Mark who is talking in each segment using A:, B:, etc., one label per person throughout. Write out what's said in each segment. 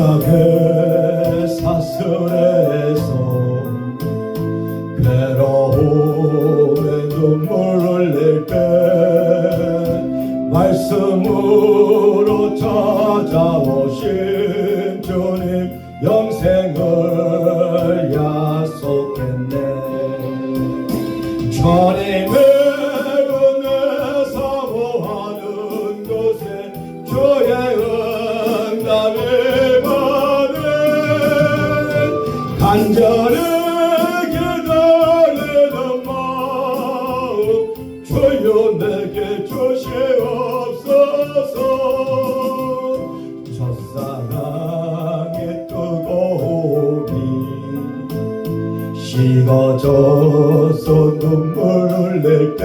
A: 생각의 사슬에서 괴로움의 눈물을 흘릴 때 말씀으로 찾아오신 주님 영생을 간절히 기다리는 마음 주여 내게 주시옵소서. 첫사랑의 뜨거움이 식어져서 눈물을 낼 때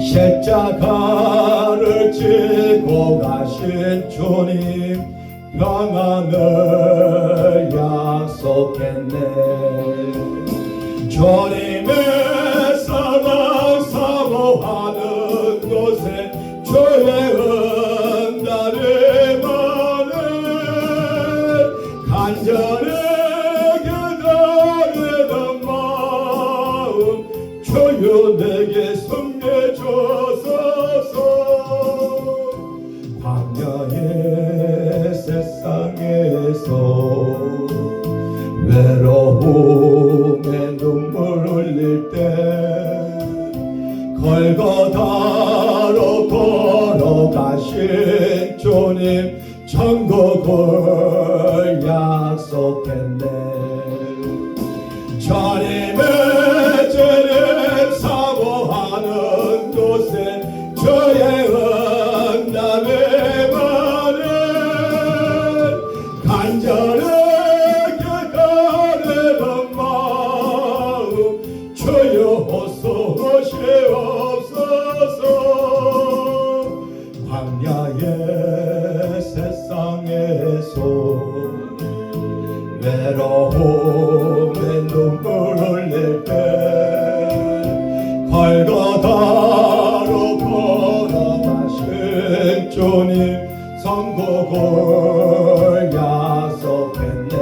A: 십자가를 지고 가신 주님 평안을 약속했네. 주님의 외로움에 눈물 흘릴 때 걸거다로 걸어가신 주님 천국을 약속했네. 주님의 세상에서 외로움에 눈물 흘릴 때 걸거다로 걸어가신 주님 선곡을 약속했네